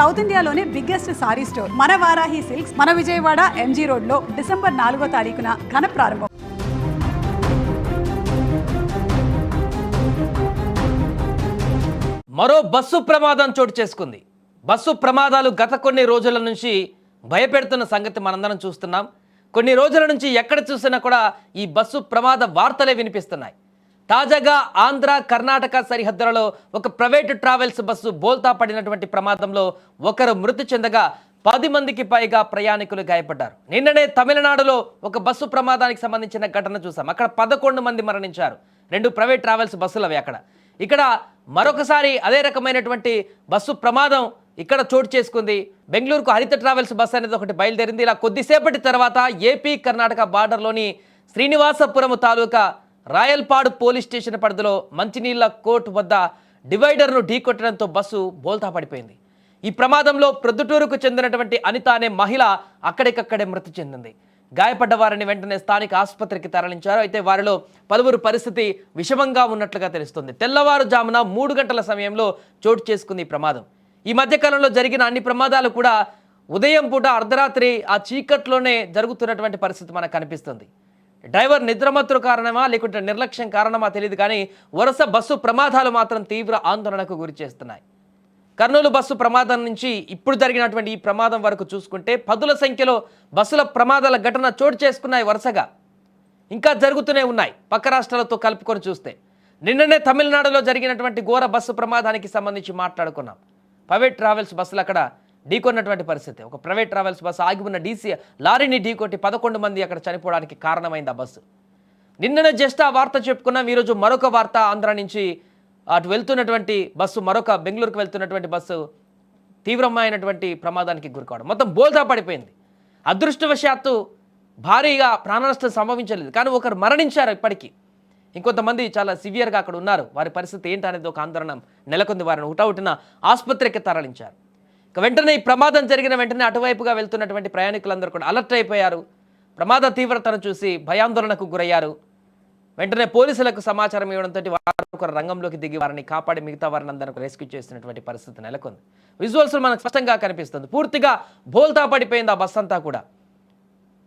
South ఇండియాలోనే biggest sorry store. మన Varahi silks మన విజయవాడ ఎంజీ రోడ్లో డిసెంబర్ నాలుగో తారీఖున ఘన ప్రారంభం. మరో బస్సు ప్రమాదం చోటు చేసుకుంది. బస్సు ప్రమాదాలు గత కొన్ని రోజుల నుంచి భయపెడుతున్న సంగతి మనందరం చూస్తున్నాం. కొన్ని రోజుల నుంచి ఎక్కడ చూసినా కూడా ఈ బస్సు ప్రమాద వార్తలే వినిపిస్తున్నాయి. తాజాగా ఆంధ్ర కర్ణాటక సరిహద్దులలో ఒక ప్రైవేటు ట్రావెల్స్ బస్సు బోల్తా పడినటువంటి ప్రమాదంలో ఒకరు మృతి చెందగా పది మందికి పైగా ప్రయాణికులు గాయపడ్డారు. నిన్ననే తమిళనాడులో ఒక బస్సు ప్రమాదానికి సంబంధించిన ఘటన చూసాం అక్కడ పదకొండు మంది మరణించారు. రెండు ప్రైవేట్ ట్రావెల్స్ బస్సులు అవి అక్కడ. ఇక్కడ మరొకసారి అదే రకమైనటువంటి బస్సు ప్రమాదం ఇక్కడ చోటు చేసుకుంది. బెంగళూరుకు హరిత ట్రావెల్స్ బస్సు అనేది ఒకటి బయలుదేరింది. ఇలా కొద్దిసేపటి తర్వాత ఏపీ కర్ణాటక బార్డర్లోని శ్రీనివాసపురం తాలూకా రాయల్పాడు పోలీస్ స్టేషన్ పరిధిలో మంచినీళ్ళ కోర్టు వద్ద డివైడర్ను ఢీకొట్టడంతో బస్సు బోల్తా పడిపోయింది. ఈ ప్రమాదంలో ప్రొద్దుటూరుకు చెందినటువంటి అనిత అనే మహిళ అక్కడికక్కడే మృతి చెందింది. గాయపడ్డ వారిని వెంటనే స్థానిక ఆసుపత్రికి తరలించారు. అయితే వారిలో పలువురు పరిస్థితి విషమంగా ఉన్నట్లుగా తెలుస్తుంది. తెల్లవారుజామున మూడు గంటల సమయంలో చోటు చేసుకుంది ఈ ప్రమాదం. ఈ మధ్యకాలంలో జరిగిన అన్ని ప్రమాదాలు కూడా ఉదయం పూట అర్ధరాత్రి ఆ చీకట్లోనే జరుగుతున్నటువంటి పరిస్థితి మనకు కనిపిస్తుంది. డ్రైవర్ నిద్రమత్తుల కారణమా లేకుంటే నిర్లక్ష్యం కారణమా తెలియదు కానీ వరుస బస్సు ప్రమాదాలు మాత్రం తీవ్ర ఆందోళనకు గురి చేస్తున్నాయి. కర్నూలు బస్సు ప్రమాదం నుంచి ఇప్పుడు జరిగినటువంటి ఈ ప్రమాదం వరకు చూసుకుంటే పదుల సంఖ్యలో బస్సుల ప్రమాదాల ఘటన చోటు చేసుకున్నాయి వరుసగా. ఇంకా జరుగుతూనే ఉన్నాయి పక్క రాష్ట్రాలతో కలుపుకొని చూస్తే. నిన్ననే తమిళనాడులో జరిగినటువంటి ఘోర బస్సు ప్రమాదానికి సంబంధించి మాట్లాడుకున్నాం. ప్రైవేట్ ట్రావెల్స్ బస్సులు అక్కడ ఢీకొన్నటువంటి పరిస్థితి. ఒక ప్రైవేట్ ట్రావెల్స్ బస్సు ఆగి ఉన్న డీసీ లారీని ఢీకొట్టి పదకొండు మంది అక్కడ చనిపోవడానికి కారణమైంది ఆ బస్సు. నిన్ననే జస్ట్ ఆ వార్త చెప్పుకున్నాం. ఈరోజు మరొక వార్త ఆంధ్ర నుంచి అటు వెళ్తున్నటువంటి బస్సు మరొక బెంగళూరుకు వెళ్తున్నటువంటి బస్సు తీవ్రమైనటువంటి ప్రమాదానికి గురికావడం. మొత్తం బోల్తా పడిపోయింది. అదృష్టవశాత్తు భారీగా ప్రాణనష్టం సంభవించలేదు. కానీ ఒకరు మరణించారు ఇప్పటికీ. ఇంకొంతమంది చాలా సివియర్గా అక్కడ ఉన్నారు. వారి పరిస్థితి ఏంటనేది ఒక ఆందోళన నెలకొంది. వారిని హుటాహుటిన ఆసుపత్రికి తరలించారు. వెంటనే ఈ ప్రమాదం జరిగిన వెంటనే అటువైపుగా వెళ్తున్నటువంటి ప్రయాణికులందరూ కూడా అలర్ట్ అయిపోయారు. ప్రమాద తీవ్రతను చూసి భయాందోళనకు గురయ్యారు. వెంటనే పోలీసులకు సమాచారం ఇవ్వడంతో వారు ఒక రంగంలోకి దిగి వారిని కాపాడి మిగతా వారిని అందరూ రెస్క్యూ చేస్తున్నటువంటి పరిస్థితి నెలకొంది. విజువల్స్ మనకు స్పష్టంగా కనిపిస్తుంది. పూర్తిగా బోల్తా పడిపోయింది ఆ బస్ అంతా కూడా.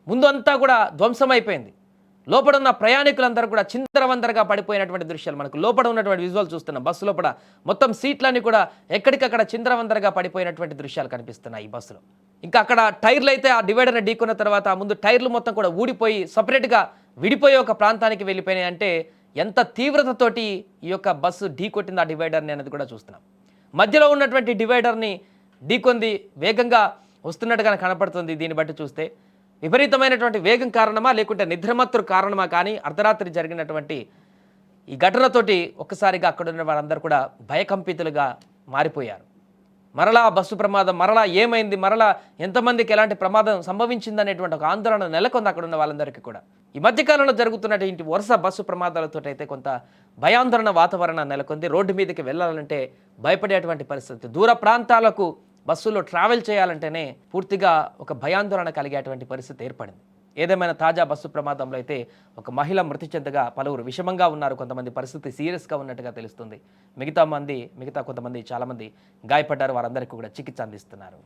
ముందు అంతా కూడా ధ్వంసమైపోయింది. లోపల ఉన్న ప్రయాణికులందరూ కూడా చిందరవందరగా పడిపోయినటువంటి దృశ్యాలు. మనకు లోపల ఉన్నటువంటి విజువల్ చూస్తున్నాం. బస్సు లోపల మొత్తం సీట్లన్నీ కూడా ఎక్కడికక్కడ చిందరవందరగా పడిపోయినటువంటి దృశ్యాలు కనిపిస్తున్నాయి ఈ బస్సులో. ఇంకా అక్కడ టైర్లు అయితే ఆ డివైడర్ని ఢీకున్న తర్వాత ముందు టైర్లు మొత్తం కూడా ఊడిపోయి సపరేట్గా విడిపోయే ఒక ప్రాంతానికి వెళ్ళిపోయినాయి. అంటే ఎంత తీవ్రతతోటి ఈ యొక్క బస్సు ఢీకొట్టింది ఆ డివైడర్ని అనేది కూడా చూస్తున్నాం. మధ్యలో ఉన్నటువంటి డివైడర్ని ఢీకొంది వేగంగా వస్తున్నట్టుగా కనపడుతుంది దీన్ని బట్టి చూస్తే. విపరీతమైనటువంటి వేగం కారణమా లేకుంటే నిద్రమత్తురు కారణమా కానీ అర్ధరాత్రి జరిగినటువంటి ఈ ఘటనతోటి ఒక్కసారిగా అక్కడ ఉన్న వారందరూ కూడా భయకంపితులుగా మారిపోయారు. మరలా బస్సు ప్రమాదం మరలా ఏమైంది మరలా ఎంతమందికి ఎలాంటి ప్రమాదం సంభవించింది అనేటువంటి ఒక ఆందోళన నెలకొంది అక్కడ ఉన్న వాళ్ళందరికీ కూడా. ఈ మధ్యకాలంలో జరుగుతున్నటువంటి వరుస బస్సు ప్రమాదాలతో అయితే కొంత భయాందోళన వాతావరణం నెలకొంది. రోడ్డు మీదకి వెళ్ళాలంటే భయపడేటువంటి పరిస్థితి. దూర ప్రాంతాలకు బస్సులో ట్రావెల్ చేయాలంటేనే పూర్తిగా ఒక భయాందోళన కలిగేటువంటి పరిస్థితి ఏర్పడింది. ఏదేమైనా తాజా బస్సు ప్రమాదంలో అయితే ఒక మహిళ మృతి చెందగా పలువురు విషమంగా ఉన్నారు. కొంతమంది పరిస్థితి సీరియస్గా ఉన్నట్టుగా తెలుస్తుంది. మిగతా మంది మిగతా కొంతమంది చాలామంది గాయపడ్డారు. వారందరికీ కూడా చికిత్స అందిస్తున్నారు.